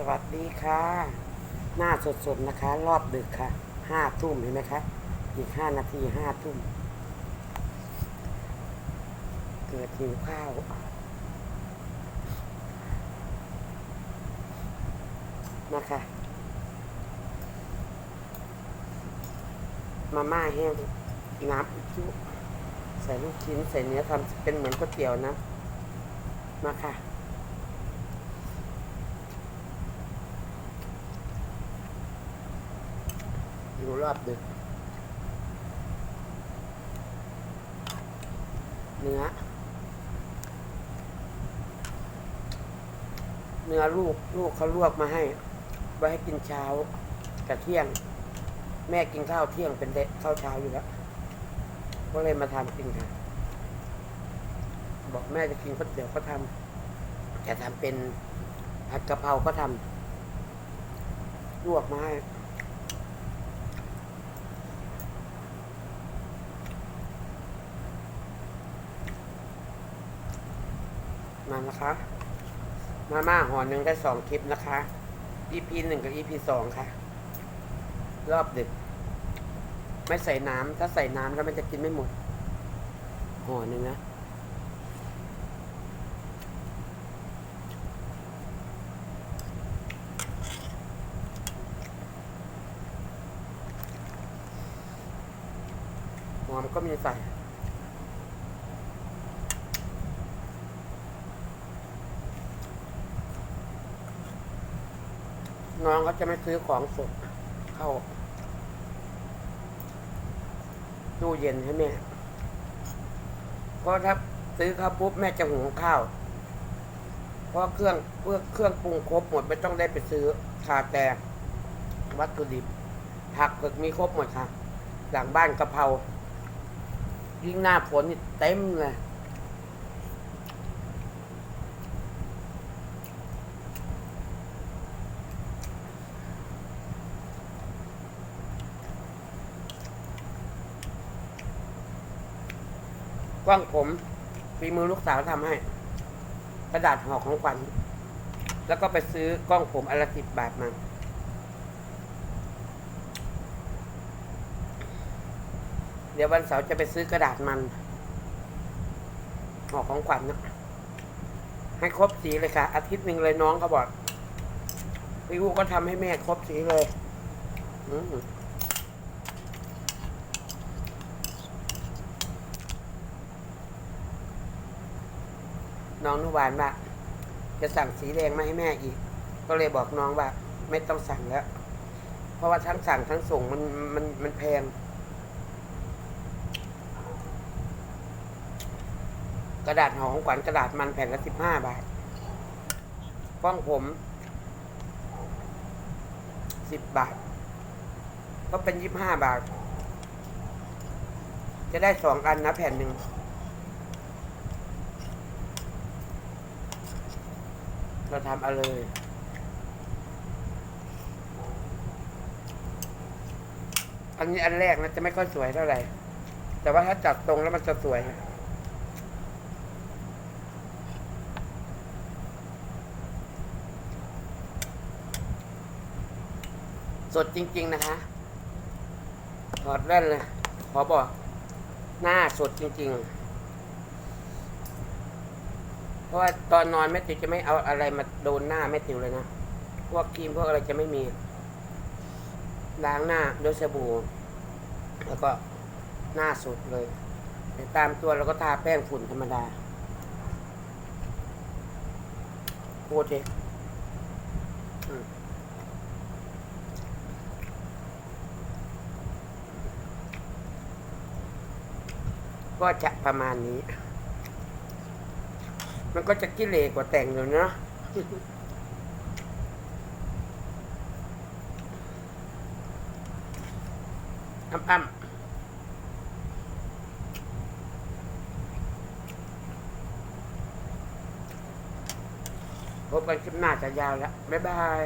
สวัสดีค่ะ หน้าสดๆนะคะ รอบดึกค่ะ ห้าทุ่มเห็นไหมคะ อีกห้านาทีห้าทุ่ม เกิดหิวข้าวนะคะมาม่าแห้งน้ำอุจุใส่ลูกชิ้น ใส่เนื้อทำเป็นเหมือนก๋วยเตี๋ยวนะ มาค่ะ อยู่รอบดึกเนื้อ เนื้อลูกลูกเขาลวกมาให้ ไว้ให้กินเช้ากับเที่ยง แม่กินข้าวเที่ยงเป็นเด็กข้าวเช้าอยู่แล้วก็เลยมาทำกินค่ะบอกแม่จะกินก๋วยเตี๋ยวก็ทำจะทำเป็นผัดกะเพราก็ทำลวกมาให้ มานะคะ มาม่าห่อหนึ่งได้สองคลิปนะคะ EP หนึ่งกับ EP สองค่ะ รอบดึก ไม่ใส่น้ำถ้าใส่น้ำแล้วมันจะกินไม่หมดห่อหนึ่งนะหอมก็มีใส่ น้องเขาจะไม่ซื้อของสดเข้าตู้เย็นให้แม่เพราะถ้าซื้อข้าวปุ๊บแม่จะหุงข้าว เพราะเครื่องเพื่อเครื่องปรุงครบหมดไม่ต้องได้ไปซื้อขาแต่วัตถุดิบผักเผือกมีครบหมดค่ะ หลังบ้านกะเพรายิ่งหน้าฝนนี่เต็มเลย กล้องผมฝีมือลูกสาวทำให้ กระดาษห่อของขวัญแล้วก็ไปซื้อกล้องผมอันละสิบบาทมาเดี๋ยววันเสาร์จะไปซื้อกระดาษมันห่อของขวัญนะให้ครบสีเลยค่ะ อาทิตย์หนึ่งเลยน้องเขาบอกพี่อูก็ทำให้แม่ครบสีเลย อืม น้องนุวานว่าจะสั่งสีแดงมาให้แม่อีก ก็เลยบอกน้องว่า ไม่ต้องสั่งแล้ว เพราะว่าทั้งสั่งทั้งส่งมันมันมันแพง กระดาษห่อของขวัญกระดาษมันแผ่นละสิบห้าบาทกล้องผมสิบบาท ก็เป็นยี่บห้าบาท จะได้สองอันนะแผ่นหนึ่ง เราทำเอาเลยอันนี้อันแรกนะจะไม่ค่อยสวยเท่าไหร่ แต่ว่าถ้าจัดตรงแล้วมันจะสวย สดจริง ๆ นะคะถอดแว่นเลย ขอบอก หน้าสดจริง ๆ เพราะว่าตอนนอนแม่ติ๋วจะไม่เอาอะไรมาโดนหน้าแม่ติ๋วเลยนะ พวกครีมพวกอะไรจะไม่มี ล้างหน้าด้วยสบู่ แล้วก็หน้าสดเลย แต่ตามตัวเราก็ทาแป้งฝุ่นธรรมดาโคตรเอืมก็จะประมาณนี้ มันก็จะกิเลสกว่าแต่งอยู่เนาะอ้ำอ้ำพบกันคลิปหน้าจะยาวแล้ว บ๊ายบาย